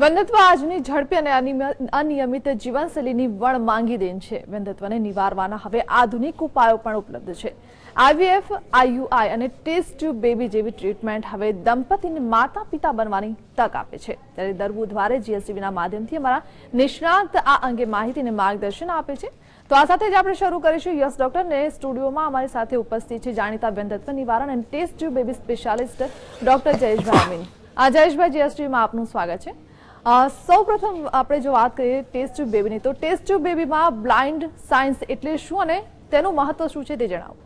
વંધત્વ આજની ઝડપી અને અનિયમિત જીવનશૈલીની વણ માંગી દેન છે. વંધત્વને નિવારવાના હવે આધુનિક ઉપાયો પણ ઉપલબ્ધ છે. આઈવીએફ, આઈયુઆઈ અને ટેસ્ટ ટ્યુબ બેબી જેવી ટ્રીટમેન્ટ હવે દંપતીને માતા પિતા બનવાની તક આપે છે. ત્યારે દર બુધવારે જીએસટીવીના માધ્યમથી અમારા નિષ્ણાંત આ અંગે માહિતી અને માર્ગદર્શન આપે છે. તો આ સાથે જ આપણે શરૂ કરીશું યસ ડોક્ટરને. સ્ટુડિયોમાં અમારી સાથે ઉપસ્થિત છે જાણીતા વંધત્વ નિવારણ અને test tube baby specialist doctor Jayeshbhai Amin. આ જયેશભાઈ જીએસટીવીમાં આપનું સ્વાગત છે. સૌપ્રથમ આપણે જો વાત કરીએ ટેસ્ટ ટ્યુબ બેબીની, તો ટેસ્ટ ટ્યુબ બેબીમાં બ્લાઇન્ડ સાયન્સ એટલે શું અને તેનું મહત્વ શું છે તે જણાવો.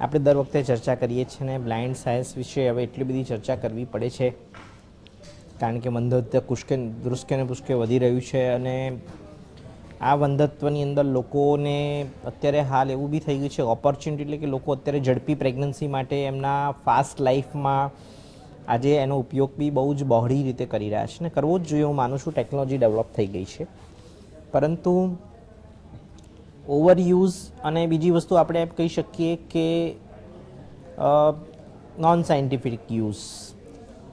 આપણે દર વખતે ચર્ચા કરીએ છીએ ને બ્લાઇન્ડ સાયન્સ વિશે હવે એટલી બધી ચર્ચા કરવી પડે છે, કારણ કે વંધત્વ કુશ્કે દુષ્કે ને પુષ્કે વધી રહ્યું છે અને આ વંધત્વની અંદર લોકોને અત્યારે હાલ એવું બી થઈ ગયું છે ઓપોર્ચ્યુનિટી એટલે કે લોકો અત્યારે ઝડપી પ્રેગ્નન્સી માટે એમના ફાસ્ટ લાઈફમાં આજે એનો ઉપયોગ બી બહુ જ બહોળી રીતે કરી રહ્યા છે ને કરવો જ જોઈએ હું માનું છું ટેકનોલોજી ડેવલપ થઈ ગઈ છે. પરંતુ ઓવરયુઝ અને બીજી વસ્તુ આપણે એમ કહી શકીએ કે નોન સાયન્ટિફિક યુઝ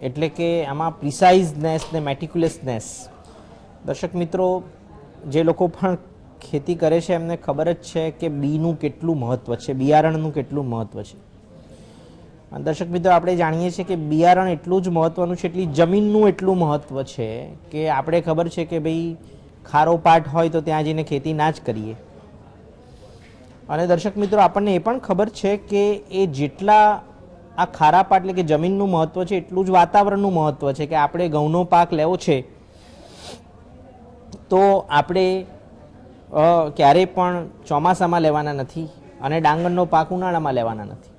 એટલે કે આમાં પ્રિસાઇઝનેસ ને મેટિક્યુલસનેસ દર્શક મિત્રો, જે લોકો પણ ખેતી કરે છે એમને ખબર જ છે કે બીનું કેટલું મહત્ત્વ છે બિયારણનું કેટલું મહત્ત્વ છે. દર્શક મિત્રો, આપણે જાણીએ છીએ કે બિયારણ એટલું જ મહત્ત્વનું છે, એટલી જમીનનું એટલું મહત્ત્વ છે કે આપણે ખબર છે કે ભાઈ ખારો પાટ હોય તો ત્યાં જઈને ખેતી ના જ કરીએ. અને દર્શક મિત્રો, આપણને એ પણ ખબર છે કે એ જેટલા આ ખારા પાટ એટલે કે જમીનનું મહત્ત્વ છે, એટલું જ વાતાવરણનું મહત્ત્વ છે કે આપણે ઘઉંનો પાક લેવો છે, તો આપણે ક્યારેય પણ ચોમાસામાં લેવાના નથી અને ડાંગરનો પાક ઉનાળામાં લેવાના નથી.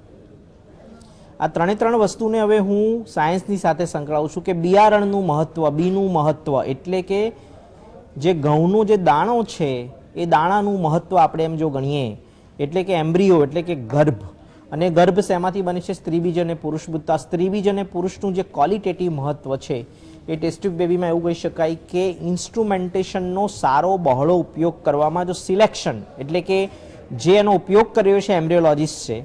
આ ત્રણે ત્રણ વસ્તુને હવે હું સાયન્સની સાથે સંકળાવું છું કે બિયારણનું મહત્ત્વ બીનું મહત્ત્વ એટલે કે જે ઘઉંનો જે દાણો છે, એ દાણાનું મહત્ત્વ આપણે એમ જો ગણીએ, એટલે કે એમ્બ્રિયો, એટલે કે ગર્ભ. અને ગર્ભ શેમાંથી બને છે? સ્ત્રીબીજ અને પુરુષબુદ્ધ. આ સ્ત્રીબીજ અને પુરુષનું જે ક્વોલિટેટિવ મહત્ત્વ છે, એ ટેસ્ટિક બેબીમાં એવું કહી શકાય કે ઇન્સ્ટ્રુમેન્ટેશનનો સારો બહોળો ઉપયોગ કરવામાં જો સિલેક્શન, એટલે કે જે એનો ઉપયોગ કર્યો છે, એમ્બ્રિયોલોજિસ્ટ છે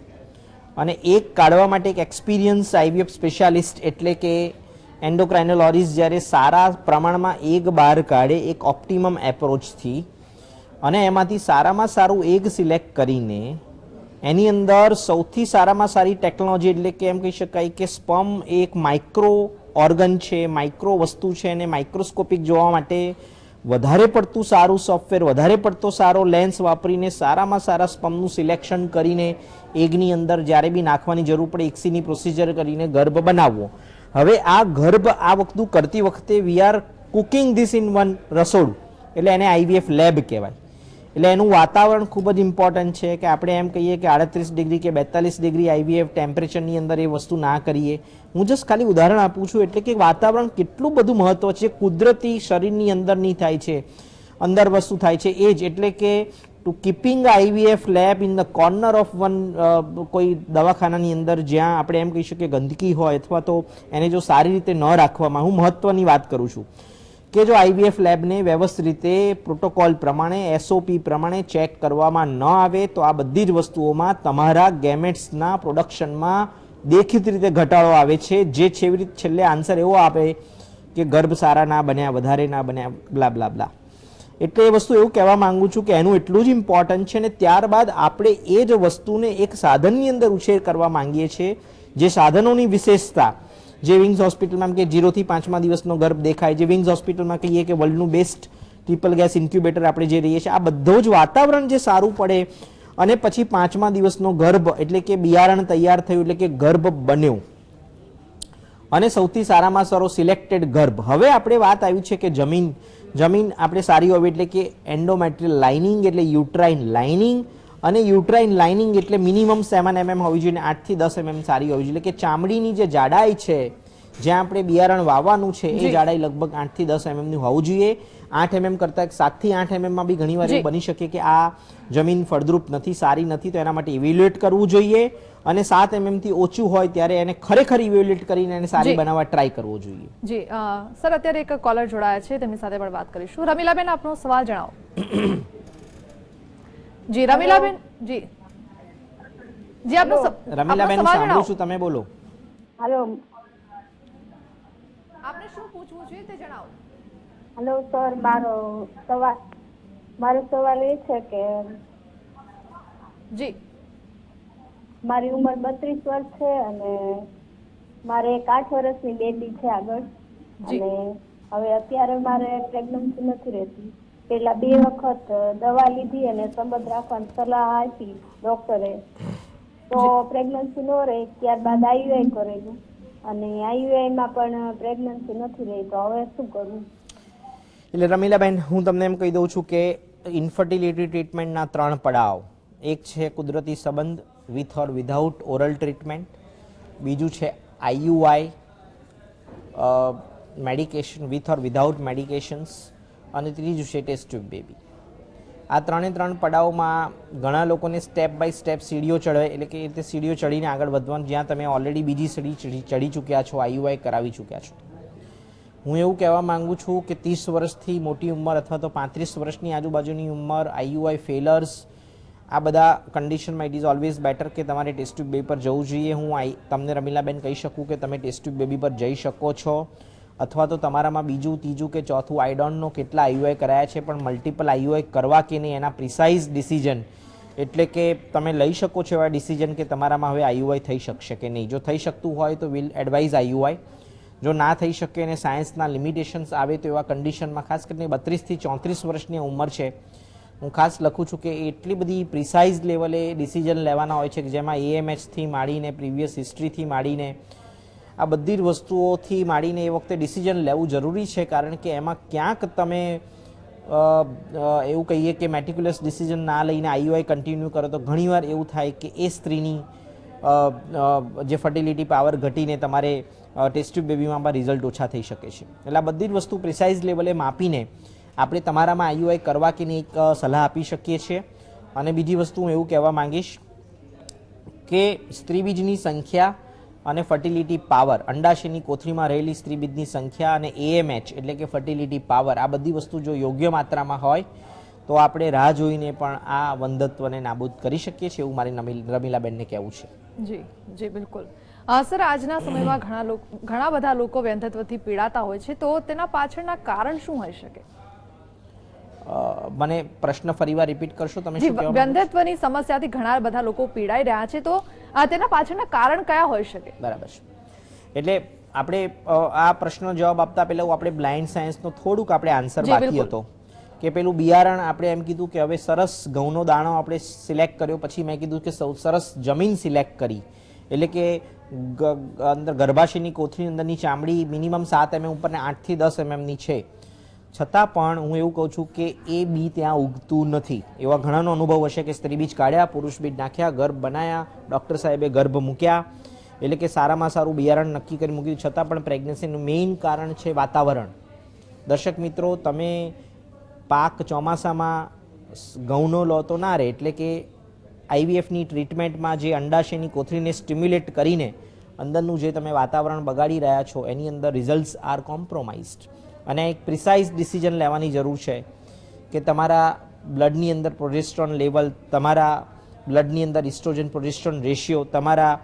અને એક કાઢવા માટે એક એક્સપિરિયન્સ આઈવીએફ સ્પેશિયાલિસ્ટ એટલે કે એન્ડોક્રાઇનોલોજીસ્ટ જ્યારે સારા પ્રમાણમાં એક બહાર કાઢે, એક ઓપ્ટિમમ એપ્રોચથી અને એમાંથી સારામાં સારું એક સિલેક્ટ કરીને એની અંદર સૌથી સારામાં સારી ટેકનોલોજી એટલે કે એમ કહી શકાય કે સ્પમ એક માઇક્રો ઓર્ગન છે માઇક્રો વસ્તુ છે અને માઇક્રોસ્કોપિક જોવા માટે વધારે પડતું સારું સોફ્ટવેર વધારે પડતો સારો લેન્સ વાપરીને સારામાં સારા સ્પમનું સિલેક્શન કરીને એગની અંદર જ્યારે બી નાખવાની જરૂર પડે, એક્સીની પ્રોસિજર કરીને ગર્ભ બનાવવો. હવે આ ગર્ભ આ વખતું કરતી વખતે we are cooking this in one રસોડું. એટલે એને આઈવીએફ લેબ કહેવાય. એટલે એનું વાતાવરણ ખૂબ જ ઇમ્પોર્ટન્ટ છે કે આપણે એમ કહીએ કે આડત્રીસ ડિગ્રી કે બેતાલીસ ડિગ્રી આઈવીએફ ટેમ્પરેચરની અંદર એ વસ્તુ ના કરીએ. હું જસ્ટ ખાલી ઉદાહરણ આપું છું એટલે કે વાતાવરણ કેટલું બધું મહત્વ છે, કુદરતી શરીરની અંદરની થાય છે, અંદર વસ્તુ થાય છે, એ જ. એટલે કે to keeping IVF lab in the corner of one કોઈ દવાખાનાની અંદર જ્યાં આપણે એમ કહી શકીએ ગંદકી હોય અથવા તો એને જો સારી રીતે ન રાખવામાં, હું મહત્વની વાત કરું છું કે જો આઈવીએફ લેબને વ્યવસ્થિત રીતે પ્રોટોકોલ પ્રમાણે એસઓપી પ્રમાણે ચેક કરવામાં ન આવે, તો આ બધી જ વસ્તુઓમાં તમારા ગેમેટ્સના પ્રોડક્શનમાં દેખીતી રીતે ઘટાડો આવે છે. જે છેલ્લે આન્સર એવો આપે કે ગર્ભ સારા ના બન્યા, વધારે ના બન્યા બ્લા બ્લા બ્લા એટલે એ વસ્તુ એવું કહેવા માંગુ છું કે એનું એટલું જ ઇમ્પોર્ટન્ટ છે ને ત્યારબાદ આપણે એ જ વસ્તુને એક સાધનની અંદર ઉછેર કરવા માંગીએ છીએ, જે સાધનોની વિશેષતા, જે વિંગ્સ હોસ્પિટલમાં કે જીરોથી પાંચમા દિવસનો ગર્ભ દેખાય, જે વિંગ્સ હોસ્પિટલમાં કહીએ કે વર્લ્ડનું બેસ્ટ ટ્રિપલ ગેસ ઇન્ક્યુબેટર આપણે જે રહીએ છીએ, આ બધો જ વાતાવરણ જે સારું પડે અને પછી પાંચમા દિવસનો ગર્ભ એટલે કે બિયારણ તૈયાર થયું એટલે કે ગર્ભ બન્યો. અને સૌથી સારામાં સારો સિલેક્ટેડ ગર્ભ. હવે આપણે વાત આવી છે કે જમીન. જમીન આપણે સારી હોવી એટલે કે એન્ડોમેટ્રિયલ લાઇનિંગ એટલે યુટ્રાઇન લાઇનિંગ અને યુટ્રાઇન લાઇનિંગ એટલે મિનિમમ સેવન એમએમ હોવી જોઈએ આઠથી દસ એમએમ સારી હોવી જોઈએ. એટલે કે ચામડીની જે જાડાઈ છે જ્યાં આપણે બિયારણ વાવવાનું છે એ. જાડાઈ લગભગ આઠથી દસ એમએમની હોવું જોઈએ. આઠ એમએમ કરતાં સાતથી આઠ એમએમમાં બી ઘણીવાર વાર એવું બની શકે કે આ જમીન ફળદ્રુપ નથી સારી નથી તો એના માટે ઇવેલ્યુએટ કરવું જોઈએ અને સાત એમએમથી ઓછું હોય ત્યારે એને ખરેખર ઇવેલ્યુએટ કરીને એને સારી બનાવવા ટ્રાય કરવો જોઈએ. જી સર અત્યારે એક કોલર જોડાયા છે તેમની સાથે પણ વાત કરીશું. રમીલાબેન આપનો સવાલ જણાવો. જી રમીલાબેન જી. જી આપનો રમીલાબેન સાંભળું છું તમે બોલો. હલો આપને શું પૂછવું છે તે જણાવો. હેલો સર મારો સવાલ મારો સવાલ એ છે કે જી. મારી ઉંમર બત્રીસ વર્ષ છે અને મારે એક આઠ વર્ષની બેબી છે આગળ. અને હવે અત્યારે મારે પ્રેગ્નન્સી નથી રહેતી. પેલા બે વખત દવા લીધી અને સંબંધ રાખવાની સલાહ આપી ડોક્ટરે તો પ્રેગ્નન્સી ન રહે ત્યારબાદ આઈયુઆઈ કરેલું. અને આઈયુઆઈ માં પણ પ્રેગ્નન્સી નથી રહી, તો હવે શું કરવું એટલે રમીલાબેન, હું તમને એમ કહી દઉં છું કે ઇન્ફર્ટિલિટી ટ્રીટમેન્ટના ત્રણ પડાવ. એક છે કુદરતી સંબંધ with or without oral treatment બીજું છે IUI medication with or without medications અને ત્રીજું છે ટેસ્ટ ટ્યુબ બેબી આ ત્રણે ત્રણ પડાવમાં ઘણા લોકોને સ્ટેપ બાય સ્ટેપ સીડીઓ ચડે, એટલે કે એ રીતે સીડીઓ ચડીને આગળ વધવાનું, જ્યાં તમે ઓલરેડી બીજી સીડી ચડી ચૂક્યા છો આઈયુઆઈ કરાવી ચૂક્યા છો. હું એવું કહેવા માંગુ છું કે ત્રીસ વર્ષથી મોટી ઉંમર અથવા તો પાંત્રીસ વર્ષની આજુબાજુની ઉંમર આઈયુઆઈ ફેલર્સ આ બધા કન્ડિશનમાં ઇટ ઇઝ ઓલવેઝ બેટર કે તમારે ટેસ્ટ ટ્યુબ બેબી પર જવું જોઈએ. હું આઈ, તમને રમીલાબેન કહી શકું કે તમે ટેસ્ટ ટ્યુબ બેબી પર જઈ શકો છો. અથવા તો તમારામાં બીજું, ત્રીજું કે ચોથું આઈ ડોન્ટ કેટલા આઈયુઆઈ કરાયા છે, પણ મલ્ટિપલ આઈયુઆઈ કરવા કે નહીં, એના પ્રિસાઇઝ ડિસિઝન એટલે કે તમે લઈ શકો છો એવા ડિસિઝન કે તમારામાં હવે આઈયુઆઈ થઈ શકશે કે નહીં. જો થઈ શકતું હોય તો વિલ એડવાઇઝ આઈયુઆઈ જો ના થઈ શકે અને સાયન્સના લિમિટેશન્સ આવે તો એવા કન્ડિશનમાં ખાસ કરીને બત્રીસથી ચોત્રીસ વર્ષની ઉંમર છે, હું ખાસ લખું છું કે એટલી બધી પ્રિસાઇઝ લેવલે ડિસિઝન લેવાના હોય છે કે જેમાં એએમએચથી માંડીને પ્રીવિયસ હિસ્ટ્રીથી માંડીને આ બધી જ વસ્તુઓથી માંડીને એ વખતે ડિસિઝન લેવું જરૂરી છે, કારણ કે એમાં ક્યાંક તમે એવું કહીએ કે મેટિક્યુલસ ડિસિઝન ના લઈને આઈયુઆઈ કન્ટિન્યુ કરો તો ઘણીવાર એવું થાય કે એ સ્ત્રીની જે ફર્ટિલિટી પાવર ઘટીને તમારે ટેસ્ટ્યુબ બેબીમાં પણ રિઝલ્ટ ઓછા થઈ શકે છે. એટલે આ બધી જ વસ્તુ પ્રિસાઇઝ લેવલે માપીને આપણે તમારામાં આઈયુઆઈ કરવા કે નહીં, એક સલાહ આપી શકીએ છીએ. અને બીજી વસ્તુ હું એવું કહેવા માંગીશ કે સ્ત્રીબીજની સંખ્યા અને ફર્ટિલિટી પાવર અંડાશયની કોથળીમાં રહેલી સ્ત્રીબીજની સંખ્યા અને એએમએચ એટલે કે ફર્ટિલિટી પાવર આ બધી વસ્તુ જો યોગ્ય માત્રામાં હોય, તો આપણે રાહ જોઈને પણ આ વંધત્વને નાબૂદ કરી શકીએ છીએ એવું મારી રમીલાબેનને કહેવું છે. જી જી, બિલકુલ. સર, આજના સમયમાં ઘણા લોકો, ઘણા બધા લોકો વ્યંધત્વથી પીડાતા હોય છે, તો તેના પાછળના કારણ શું હોઈ શકે? મને પ્રશ્ન ફરીવાર રિપીટ કરશો તમે? વ્યંધત્વની સમસ્યાથી ઘણા બધા લોકો પીડાઈ રહ્યા છે તો આ તેના પાછળના કારણ કયા હોઈ શકે? બરાબર છે. એટલે આપણે આ પ્રશ્નનો જવાબ આપતા પહેલા આપણે બ્લાઇન્ડ સાયન્સનો થોડુંક આપણે આન્સર બાકી હતો. કે પેલું બિયારણ આપણે એમ કીધું કે હવે સરસ ઘઉંનો દાણો આપણે સિલેક્ટ કર્યો પછી મેં કીધું કે સૌ સરસ જમીન સિલેક્ટ કરી. એટલે કે અંદર ગર્ભાશયની કોથળી અંદરની ચામડી મિનિમમ સાત એમએમ ઉપર ને આઠથી દસ એમએમની છે. છતાં પણ હું એવું કહું છું કે એ બી ત્યાં ઉગતું નથી. એવા ઘણાનો અનુભવ હશે કે સ્ત્રી બીજ કાઢ્યા, પુરુષ બીજ નાખ્યા, ગર્ભ બનાવ્યા ડૉક્ટર સાહેબે ગર્ભ મૂક્યા, એટલે કે સારામાં સારું બિયારણ નક્કી કરી મૂક્યું. છતાં પણ પ્રેગ્નન્સીનું મેઇન કારણ છે વાતાવરણ. દર્શક મિત્રો, તમે પાક ચોમાસામાં ઘઉંનો લો તો ના રહે એટલે કે આઈવીએફની ટ્રીટમેન્ટમાં જે અંડાશયની કોથળીને સ્ટિમ્યુલેટ કરીને અંદરનું જે તમે વાતાવરણ બગાડી રહ્યા છો, એની અંદર રિઝલ્ટ્સ આર કોમ્પ્રોમાઇઝડ. અને એક પ્રિસાઇઝ ડિસિઝન લેવાની જરૂર છે કે તમારા બ્લડની અંદર પ્રોજેસ્ટ્રોન લેવલ તમારા બ્લડની અંદર ઇસ્ટ્રોજન પ્રોજેસ્ટ્રોન રેશિયો તમારા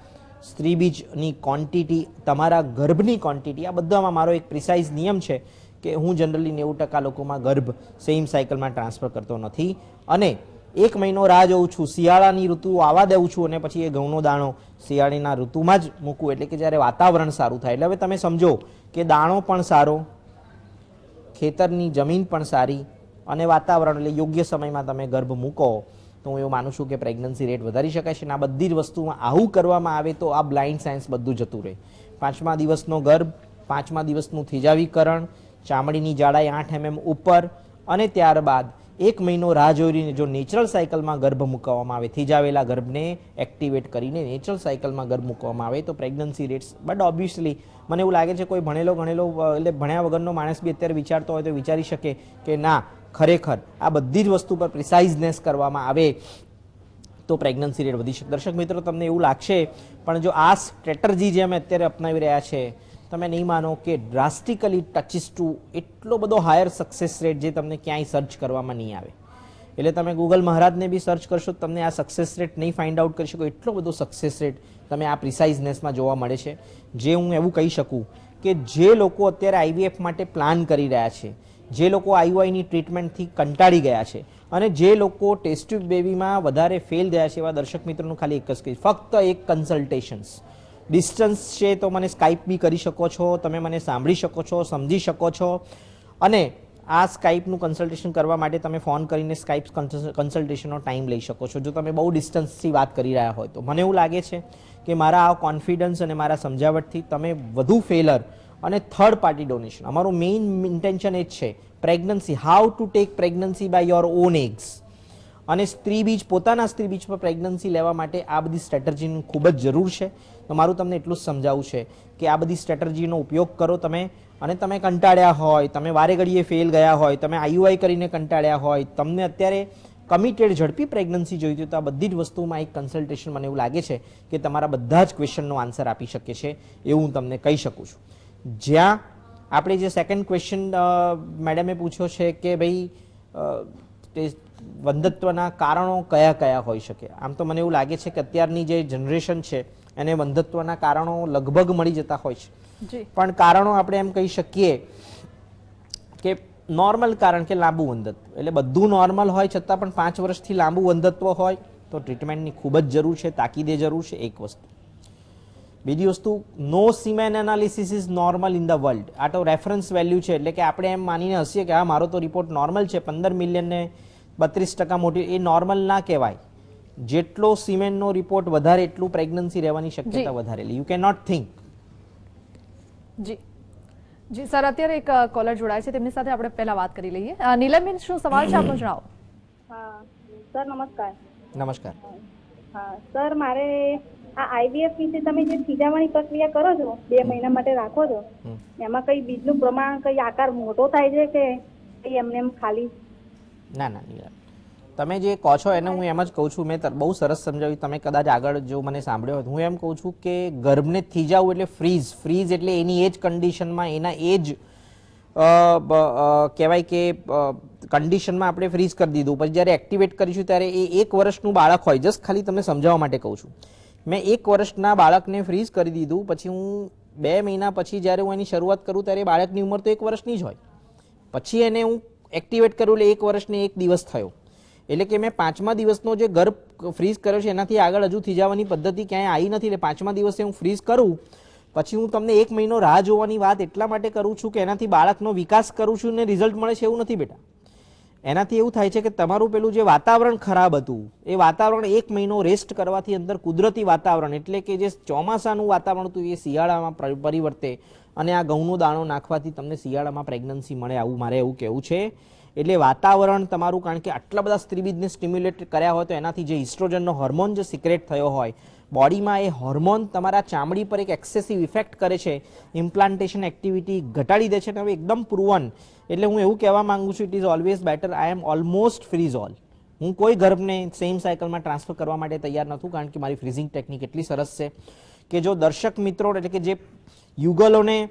સ્ત્રીબીજની ક્વોન્ટિટી તમારા ગર્ભની ક્વોન્ટિટી આ બધામાં મારો એક પ્રિસાઇઝ નિયમ છે કે હું જનરલી નેવું ટકા લોકોમાં ગર્ભ સેમ સાયકલમાં ટ્રાન્સફર કરતો નથી. અને એક મહિનો રાહ જોઉં છું, શિયાળાની ઋતુ આવવા દઉં છું અને પછી એ ઘઉંનો દાણો શિયાળીના ઋતુમાં જ મૂકું. એટલે કે જ્યારે વાતાવરણ સારું થાય. એટલે હવે તમે સમજો કે દાણો પણ સારો ખેતરની જમીન પણ સારી અને વાતાવરણ એટલે યોગ્ય સમયમાં તમે ગર્ભ મૂકો, તો હું એવું માનું છું કે પ્રેગ્નન્સી રેટ વધારી શકાય છે અને આ બધી જ વસ્તુમાં આવું કરવામાં આવે તો આ બ્લાઇન્ડ સાયન્સ બધું જતું રહે. પાંચમા દિવસનો ગર્ભ, પાંચમા દિવસનું થીજાવીકરણ, ચામડીની જાડાઈ આઠ એમએમ ઉપર અને ત્યારબાદ એક મહિનો રાહ જોઈને જો નેચરલ સાયકલમાં ગર્ભ મૂકવામાં આવે, થીજાવેલા ગર્ભને એક્ટિવેટ કરીને નેચરલ સાયકલમાં ગર્ભ મૂકવામાં આવે, તો પ્રેગ્નન્સી રેટ્સ બટ ઓબ્વિયસલી મને એવું લાગે છે કોઈ ભણેલો ગણેલો, એટલે ભણ્યા વગરનો માણસ બી અત્યારે વિચારતો હોય તો વિચારી શકે કે ના, ખરેખર આ બધી જ વસ્તુ પર પ્રિસાઇઝનેસ કરવામાં આવે તો પ્રેગ્નન્સી રેટ વધી શકે. દર્શક મિત્રો, તમને એવું લાગશે, પણ જો આ સ્ટ્રેટર્જી જે અમે અત્યારે અપનાવી રહ્યા છે તમે નહીં માનો કે ડ્રાસ્ટિકલી ટચિસ ટુ એટલો બધો હાયર સક્સેસ રેટ જે તમને ક્યાંય સર્ચ કરવામાં નહીં આવે. એટલે તમે ગૂગલ મહારાજને બી સર્ચ કરશો, તમને આ સક્સેસ રેટ નહીં ફાઇન્ડ આઉટ કરી શકો, એટલો બધો સક્સેસ રેટ તમે આ પ્રિસાઇઝનેસમાં જોવા મળે છે. જે હું એવું કહી શકું કે જે લોકો અત્યારે આઈવીએફ માટે પ્લાન કરી રહ્યા છે, જે લોકો આઈઓઆઈની ટ્રીટમેન્ટથી કંટાળી ગયા છે અને જે લોકો ટેસ્ટ ટ્યુબ બેબીમાં વધારે ફેલ થયા છે એવા દર્શક મિત્રોનું ખાલી એક જ કહીશ. ફક્ત એક કન્સલ્ટેશન્સ ડિસ્ટન્સ છે તો મને સ્કાઇપ બી કરી શકો છો, તમે મને સાંભળી શકો છો, સમજી શકો છો. અને આ સ્કાઇપનું કન્સલ્ટેશન કરવા માટે તમે ફોન કરીને સ્કાઇપ કન્સલ્ટેશનનો ટાઈમ લઈ શકો છો. જો તમે બહુ ડિસ્ટન્સથી વાત કરી રહ્યા હોય તો. મને એવું લાગે છે કે મારા આ કોન્ફિડન્સ અને મારા સમજાવટથી તમે વધુ ફેલર અને થર્ડ પાર્ટી ડોનેશન અમારું મેઇન ઇન્ટેન્શન એ જ છે pregnancy how to take pregnancy by your own eggs અને સ્ત્રી બીજ, પોતાના સ્ત્રી બીજ પર પ્રેગ્નન્સી લેવા માટે આ બધી સ્ટ્રેટર્જીની ખૂબ જ જરૂર છે. તો મારું તમને એટલું જ સમજાવવું છે કે આ બધી સ્ટ્રેટર્જીનો ઉપયોગ કરો તમે અને તમે કંટાળ્યા હોય, તમે વારે ઘડીએ ફેલ ગયા હોય, તમે આઈયુઆઈ કરીને કંટાળ્યા હોય, તમને અત્યારે કમિટેડ ઝડપી પ્રેગ્નન્સી જોઈતી હોય તો આ બધી જ વસ્તુમાં એક કન્સલ્ટેશન મને એવું લાગે છે કે તમારા બધા જ ક્વેશ્ચનનો આન્સર આપી શકે છે એવું હું તમને કહી શકું છું. જ્યાં આપણે જે સેકન્ડ ક્વેશ્ચન મેડમે પૂછ્યો છે કે ભાઈ વંધત્વના કારણો કયા કયા હોઈ શકે? આમ તો મને એવું લાગે છે કે અત્યારની જે જનરેશન છે એને વંધત્વના કારણો લગભગ મળી જતા હોય છે. પણ કારણો આપણે એમ કહી શકીએ કે નોર્મલ કારણ કે લાંબુ વંધત્વ એટલે બધું નોર્મલ હોય છતાં પણ પાંચ વર્ષથી લાંબુ વંધત્વ હોય તો ટ્રીટમેન્ટની ખૂબ જ જરૂર છે તાકીદે જરૂર છે એક વસ્તુ. બીજી વસ્તુ no semen analysis is normal in the world. આ તો રેફરન્સ વેલ્યુ છે એટલે કે આપણે એમ માનીને હસીએ કે હા મારો તો રિપોર્ટ નોર્મલ છે પંદર મિલિયનને બત્રીસ ટકા મોટી એ નોર્મલ ના કહેવાય. જેટલો સિમેન્ટનો રિપોર્ટ વધારે એટલું પ્રેગ્નન્સી રહેવાની શક્યતા વધારે યુ કેન નોટ થિંક જી. જી સર અત્યારે એક કોલર જોડાય છે. તેમની સાથે આપણે પહેલા વાત કરી લઈએ. નીલમબેન શું સવાલ છે? આપનો જણાવો. હા. સર નમસ્કાર. નમસ્કાર. હા. સર મારે આ આઈવીએફ વિશે તમે જે થીજાવાની પ્રક્રિયા કરો છો બે મહિના માટે રાખો છો એમાં કઈ બીજનું પ્રમાણ કઈ આકાર મોટો થાય છે કે કઈ એમને એમ ખાલી? ના ના નીરવ તમે જે કહો છો એને હું એમ જ કહું છું, મેં બહુ સરસ સમજાવ્યું. તમે કદાચ આગળ જો મને સાંભળ્યો હોય હું એમ કહું છું કે ગર્ભને થીજાવું એટલે ફ્રીઝ ફ્રીઝ એટલે એની એ જ કન્ડિશનમાં એના એ જ કહેવાય કે કન્ડિશનમાં આપણે ફ્રીઝ કરી દીધું. પછી જ્યારે એક્ટિવેટ કરીશું ત્યારે એ એક વર્ષનું બાળક હોય. જસ્ટ ખાલી તમને સમજાવવા માટે કહું છું. મેં એક વર્ષના બાળકને ફ્રીઝ કરી દીધું, પછી હું બે મહિના પછી જ્યારે હું એની શરૂઆત કરું ત્યારે બાળકની ઉંમર તો એક વર્ષની જ હોય. પછી એને હું એક્ટિવેટ કરું એટલે એક વર્ષને એક દિવસ થયો. એટલે કે મેં પાંચમા દિવસનો જે ગર્ભ ફ્રીઝ કર્યો છે, એનાથી આગળ હજુ થીજાવાની પદ્ધતિ ક્યાંય આવી નથી. એટલે પાંચમા દિવસે હું ફ્રીઝ કરું, પછી હું તમને એક મહિનો રાહ જોવાની વાત એટલા માટે કરું છું કે એનાથી બાળકનો વિકાસ કરું છું ને રિઝલ્ટ મળે છે એવું નથી બેટા. એનાથી એવું થાય છે કે તમારું પેલું જે વાતાવરણ ખરાબ હતું, એ વાતાવરણ એક મહિનો રેસ્ટ કરવાથી અંદર કુદરતી વાતાવરણ, એટલે કે જે ચોમાસાનું વાતાવરણ હતું, એ શિયાળામાં પરિવર્તે અને આ ઘઉંનો દાણો નાખવાથી તમને શિયાળામાં પ્રેગ્નન્સી મળે આવું મારે એવું કહેવું છે. એટલે વાતાવરણ તમારું, કારણ કે આટલા બધા સ્ત્રીબીજને સ્ટિમ્યુલેટ કર્યા હોય તો એનાથી જે ઇસ્ટ્રોજનનો હોર્મોન જે સિક્રેટ થયો હોય બોડીમાં એ હોર્મોન તમારા ચામડી પર એક એક્સેસિવ ઇફેક્ટ કરે છે. ઇમ્પ્લાન્ટેશન એક્ટિવિટી ઘટાડી દે છે અને હવે એકદમ પ્રુવન એટલે હું એવું કહેવા માંગુ છું it is always better I am almost freeze all હું કોઈ ગર્ભને સેમ સાયકલમાં ટ્રાન્સફર કરવા માટે તૈયાર નથી કારણ કે મારી ફ્રીઝિંગ ટેકનિક એટલી સરસ છે. કે જો દર્શક મિત્રો, એટલે કે જે યુગલોને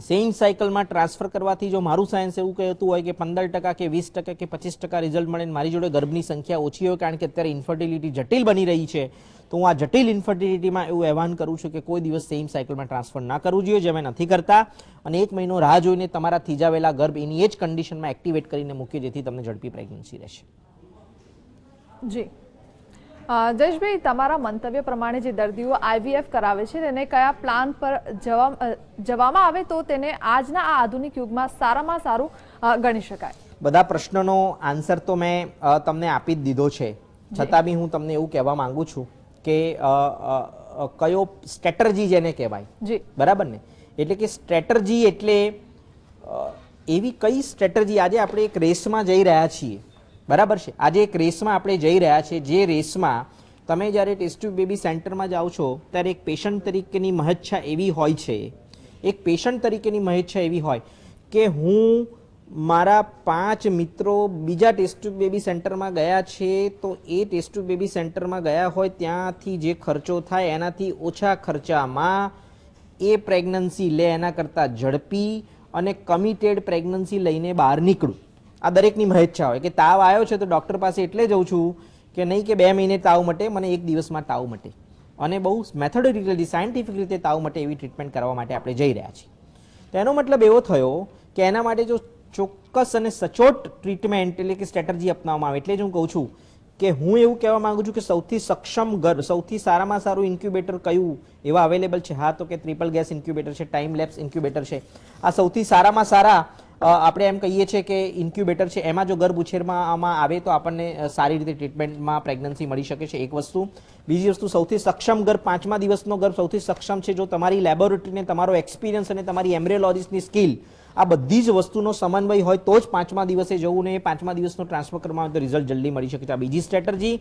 સેમ સાયકલમાં ટ્રાન્સફર કરવાથી જો મારું સાયન્સ એવું કહેતું હોય કે પંદર ટકા કે વીસ ટકા કે પચીસ ટકા રિઝલ્ટ મળે મારી જોડે ગર્ભની સંખ્યા ઓછી હોય કારણ કે અત્યારે ઇન્ફર્ટિલિટી જટિલ બની રહી છે, તો હું આ જટિલ ઇન્ફર્ટિલિટીમાં એવું એહવાન કરું છું કે કોઈ દિવસ સેમ સાયકલમાં ટ્રાન્સફર ના કરવું જોઈએ, જે અમે નથી કરતા. અને એક મહિનો રાહ જોઈને તમારા થીજાવેલા ગર્ભ એની એ જ કન્ડિશનમાં એક્ટિવેટ કરીને મૂકીએ જેથી તમને ઝડપી પ્રેગ્નન્સી રહેશે. જી. જયેશભાઈ તમારા મંતવ્ય પ્રમાણે જે દર્દીઓ આઈવીએફ કરાવે છે તેને કયા પ્લાન પર જવા જવામાં આવે તો તેને આજના આ આધુનિક યુગમાં સારામાં સારું ગણી શકાય? બધા પ્રશ્નોનો આન્સર તો મેં તમને આપી જ દીધો છે. છતાં બી હું તમને એવું કહેવા માંગુ છું કે કયો સ્ટ્રેટર્જી જેને કહેવાય. જી. બરાબર ને? એટલે કે સ્ટ્રેટર્જી એટલે એવી કઈ સ્ટ્રેટર્જી? આજે આપણે એક રેસમાં જઈ રહ્યા છીએ. બરાબર છે. આજે એક રેસમાં આપણે જઈ રહ્યા છીએ. જે રેસમાં તમે જ્યારે ટેસ્ટ ટ્યુબ બેબી સેન્ટરમાં જાઓ છો, ત્યારે એક પેશન્ટ તરીકેની મહચ્છા એવી હોય છે. એક પેશન્ટ તરીકેની મહેચ્છા એવી હોય કે હું મારા પાંચ મિત્રો બીજા ટેસ્ટ ટ્યુબ બેબી સેન્ટરમાં ગયા છે, તો એ ટેસ્ટ ટ્યુબ બેબી સેન્ટરમાં ગયા હોય ત્યાંથી જે ખર્ચો થાય એનાથી ઓછા ખર્ચામાં એ પ્રેગ્નન્સી લે એના કરતાં ઝડપી અને કમિટેડ પ્રેગ્નન્સી લઈને બહાર નીકળું. આ દરેકની મહેચ્છા હોય. કે તાવ આવ્યો છે તો ડૉક્ટર પાસે એટલે જઉં છું કે નહીં કે બે મહિને તાવ મટે, મને એક દિવસમાં તાવ મટે. અને બહુ મેથોડોરિકલી સાયન્ટિફિક રીતે તાવ માટે એવી ટ્રીટમેન્ટ કરવા માટે આપણે જઈ રહ્યા છીએ. તો એનો મતલબ એવો થયો કે એના માટે જો ચોક્કસ અને સચોટ ટ્રીટમેન્ટ એટલે કે સ્ટ્રેટર્જી અપનાવવામાં આવે. એટલે જ હું કહું છું કે હું એવું કહેવા માંગુ છું કે સૌથી સક્ષમ ગર્ભ સૌથી સારામાં સારું ઇન્ક્યુબેટર કયું? એવા અવેલેબલ છે. હા, તો કે ટ્રિપલ ગેસ ઇન્ક્યુબેટર છે ટાઈમ લેપ્સ ઇન્ક્યુબેટર છે. આ સૌથી સારામાં સારા આપણે એમ કહીએ છીએ કે ઇન્ક્યુબેટર છે એમાં જો ગર્ભ ઉછેરમાં આમાં આવે તો આપણને સારી રીતે ટ્રીટમેન્ટમાં પ્રેગ્નન્સી મળી શકે છે એક વસ્તુ. બીજી વસ્તુ સૌથી સક્ષમ ગર્ભ પાંચમા દિવસનો ગર્ભ સૌથી સક્ષમ છે જો તમારી લેબોરેટરીને તમારો એક્સપિરિયન્સ અને તમારી એમ્બ્રિયોલોજીસ્ટની સ્કિલ આ બધી જ વસ્તુનો સમન્વય હોય તો જ પાંચમા દિવસે જવું ને પાંચમા દિવસનો ટ્રાન્સફર કરવામાં આવે તો રિઝલ્ટ જલ્દી મળી શકે છે. આ બીજી સ્ટ્રેટર્જી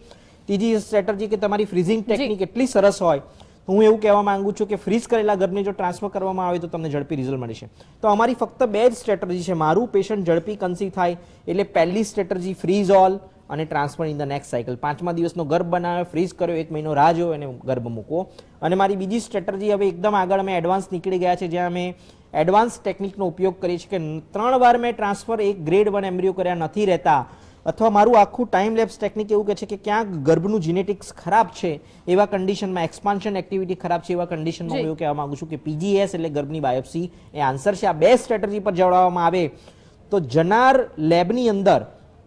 ત્રીજી સ્ટ્રેટર્જી કે તમારી ફ્રીઝિંગ ટેકનિક એટલી સરસ હોય હું એવું કહેવા માંગુ છું કે ફ્રીઝ કરેલા ગર્ભને જો ટ્રાન્સફર કરવામાં આવે તો તમને ઝડપી રિઝલ્ટ મળશે તો અમારી ફક્ત બે જ સ્ટ્રેટર્જી છે. મારું પેશન્ટ ઝડપી કન્સી થાય એટલે પહેલી સ્ટ્રેટર્જી ફ્રીઝ ઓલ અને transfer in the next cycle પાંચમા દિવસનો ગર્ભ બનાવ્યો ફ્રીઝ કર્યો, એક મહિનો રાહ જોયો અને ગર્ભ મૂકવો. અને મારી બીજી સ્ટ્રેટર્જી હવે એકદમ આગળ અમે એડવાન્સ નીકળી ગયા છે, જ્યાં અમે એડવાન્સ ટેકનિકનો ઉપયોગ કરીએ છીએ કે ત્રણ વાર મેં ટ્રાન્સફર એક ગ્રેડ વન એમ્બ્રિયો કર્યા નથી રહેતા. અથવા મારું આખું ટાઈમ લેપ્સ ટેકનિક એવું કહે છે કે ક્યાંક ગર્ભનું જીનેટિક્સ ખરાબ છે એવા કન્ડિશનમાં એક્સપાન્શન એક્ટિવિટી ખરાબ છે એવા કન્ડિશનમાં હું એવું કહેવા માંગુ છું કે પીજીએસ એટલે ગર્ભની બાયોપ્સી એ આન્સર છે. આ બે સ્ટ્રેટજી પર જવડાવવામાં આવે. તો જનાર લેબની અંદર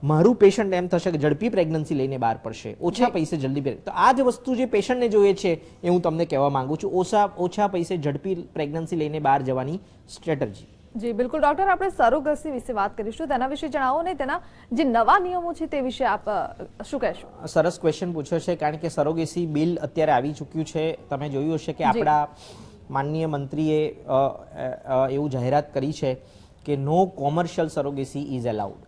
મારું પેશન્ટ એમ થશે કે ઝડપી પ્રેગ્નન્સી લઈને બહાર પડશે. ઓછા પૈસે જલ્દી તો આ જ વસ્તુ જે પેશન્ટને જોઈએ છે એ હું તમને કહેવા માંગુ છું. ઓછા ઓછા પૈસે ઝડપી પ્રેગ્નન્સી લઈને બહાર જવાની સ્ટ્રેટજી જી બિલકુલ. ડોક્ટર આપણે સરોગસી વિશે વાત કરીશું. તેના વિશે જણાવો ને તેના જે નવા નિયમો છે તે વિશે આપ શું કહેશો? સરસ ક્વેશ્ચન પૂછ્યો છે કારણ કે સરોગેસી બિલ અત્યારે આવી ચૂક્યું છે. તમે જોયું હશે કે આપણા માનનીય મંત્રીએ એવું જાહેરાત કરી છે કે no commercial surrogacy is allowed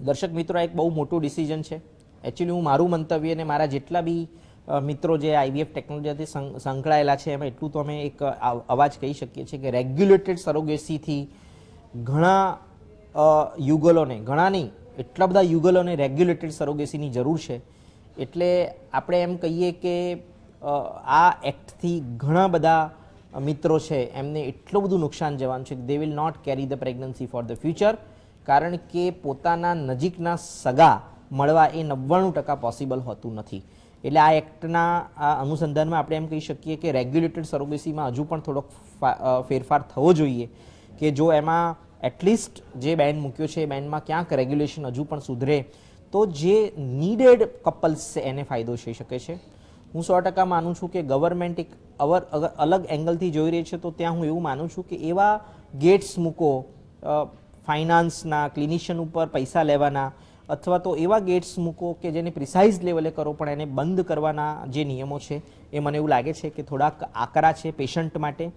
દર્શક મિત્રો એક બહુ મોટું ડિસિઝન છે. એકચ્યુઅલી હું મારું મંતવ્ય અને મારા જેટલા બી મિત્રો જે આઈવીએફ ટેકનોલોજીથી સંકળાયેલા છે, એમાં એટલું તો અમે એક અવાજ કહી શકીએ છીએ કે રેગ્યુલેટેડ સરોગેસીથી ઘણા યુગલોને, ઘણા નહીં, એટલા બધા યુગલોને રેગ્યુલેટેડ સરોગેસીની જરૂર છે. એટલે આપણે એમ કહીએ કે આ એક્ટથી ઘણા બધા મિત્રો છે, એમને એટલું બધું નુકસાન જવાનું છે કે they will not carry the pregnancy for the future કારણ કે પોતાના નજીકના સગા મળવા એ નવ્વાણું ટકા પોસિબલ હોતું નથી. એટલે આ એક્ટના આ અનુસંધાનમાં આપણે એમ કહી શકીએ કે રેગ્યુલેટેડ સરોગેસીમાં હજુ પણ થોડોક ફેરફાર થવો જોઈએ કે જો એમાં એટલીસ્ટ જે બેન મૂક્યો છે એ બેનમાં ક્યાંક રેગ્યુલેશન હજુ પણ સુધરે, તો જે નીડેડ કપલ્સ છે એને ફાયદો થઈ શકે છે. હું સો ટકા માનું છું કે ગવર્મેન્ટ એક અવર અલગ એંગલથી જોઈ રહી છે, તો ત્યાં હું એવું માનું છું કે એવા ગેટ્સ મૂકો ફાઇનાન્સના, ક્લિનિશિયન ઉપર પૈસા લેવાના અથવા તો એવા ગેટ્સ મૂકો કે જેને પ્રિસાઇઝ લેવલે કરો, પણ એને બંધ કરવાના જે નિયમો છે, એ મને એવું લાગે છે કે થોડાક આકરા છે પેશન્ટ માટે.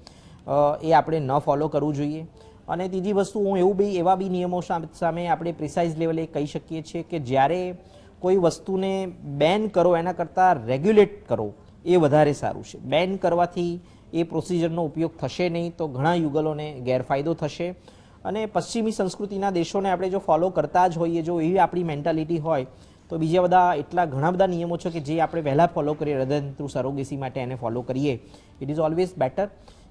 એ આપણે ન ફોલો કરવું જોઈએ. અને ત્રીજી વસ્તુ, હું એવું બી, એવા બી નિયમો સામ- આપણે પ્રિસાઇઝ લેવલે કહી શકીએ છીએ કે જ્યારે કોઈ વસ્તુને બેન કરો, એના કરતાં રેગ્યુલેટ કરો, એ વધારે સારું છે. બેન કરવાથી એ પ્રોસિજરનો ઉપયોગ થશે નહીં, તો ઘણા યુગલોને ગેરફાયદો થશે. અને પશ્ચિમી સંસ્કૃતિના દેશોને આપણે જો ફોલો કરતા જ હોઈએ, જો એવી આપણી મેન્ટાલિટી હોય, તો બીજા બધા એટલા ઘણા બધા નિયમો છે કે જે આપણે વહેલા ફોલો કરીએ રદન થ્રુ સરોગેસી માટે એને ફોલો કરીએ. ઇટ ઇઝ ઓલવેઝ બેટર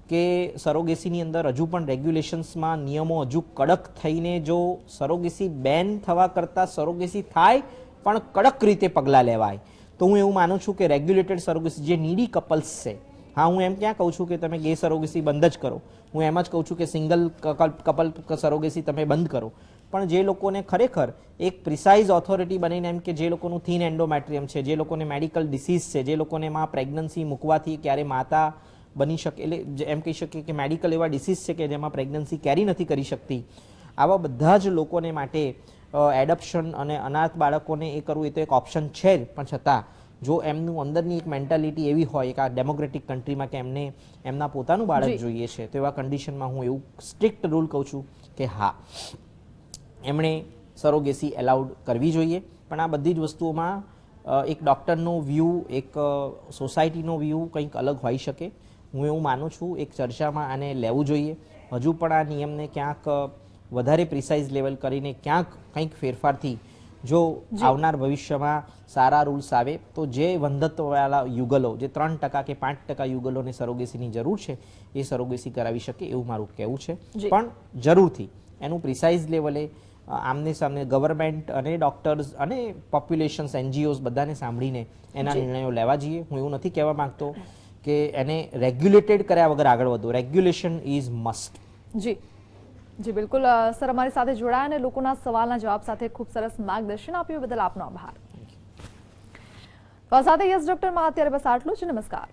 કે સરોગેસીની અંદર હજુ પણ રેગ્યુલેશન્સમાં નિયમો હજુ કડક થઈને જો સરોગેસી બેન થવા કરતાં સરોગેસી થાય, પણ કડક રીતે પગલાં લેવાય. તો હું એવું માનું છું કે રેગ્યુલેટેડ સરોગેસી જે નીડી કપલ્સ છે, હા, હું એમ ક્યાં કહું છું કે તમે ગે સરોગેસી બંધ જ કરો. હું એમ જ કહું છું કે સિંગલ કપલ સરોગેસી તમે બંધ કરો. પણ જે લોકોને ખરેખર એક પ્રિસાઇઝ ઓથોરિટી બનીને એમ કે જે લોકોનું થીન એન્ડોમેટ્રિયમ છે, જે લોકોને મેડિકલ ડિસીઝ છે, જે લોકોને માં પ્રેગ્નન્સી મૂકવાથી ક્યારે માતા બની શકે, એટલે એમ કહી શકીએ કે મેડિકલ એવા ડિસીઝ છે કે જેમાં પ્રેગ્નન્સી કેરી નથી કરી શકતી. આવા બધા જ લોકોને માટે એડપ્શન અને અનાથ બાળકોને એ કરવું એ તો એક ઓપ્શન છે જ. પણ છતાં જો એમનું અંદરની એક મેન્ટાલિટી એવી હોય એક આ ડેમોક્રેટિક કન્ટ્રીમાં કે એમને એમના પોતાનું બાળક જોઈએ છે તો એવા કન્ડિશનમાં હું એવું સ્ટ્રિક્ટ રૂલ કહું છું કે હા એમણે સરોગેસી એલાઉડ કરવી જોઈએ. પણ આ બધી જ વસ્તુઓમાં એક ડૉક્ટરનો વ્યૂ એક સોસાયટીનો વ્યૂ કંઈક અલગ હોઈ શકે. હું એવું માનું છું એક ચર્ચામાં આને લેવું જોઈએ. હજુ પણ આ નિયમને ક્યાંક વધારે પ્રિસાઇઝ લેવલ કરીને ક્યાંક કંઈક ફેરફારથી જો આવનાર ભવિષ્યમાં સારા રૂલ્સ આવે તો જે વંધત્વવાળા યુગલો જે ત્રણ ટકા કે પાંચ ટકા યુગલોને સરોગેસીની જરૂર છે એ સરોગેસી કરાવી શકે એવું મારું કહેવું છે. પણ જરૂરથી એનું પ્રિસાઇઝ લેવલે આમને સામને ગવર્મેન્ટ અને ડૉક્ટર્સ અને પોપ્યુલેશન્સ એનજીઓઝ બધાને સાંભળીને એના નિર્ણયો લેવા જોઈએ. હું એવું નથી કહેવા માંગતો કે એને રેગ્યુલેટેડ કર્યા વગર આગળ વધો. Regulation is must. જી. જી બિલકુલ સર અમારી સાથે જોડાયા અને લોકોના સવાલના જવાબ સાથે ખૂબ સરસ માર્ગદર્શન આપ્યું. બદલ આપનો આભાર. તો સાથે યસ ડોક્ટરમાં અત્યારે બસ આટલું જ. નમસ્કાર.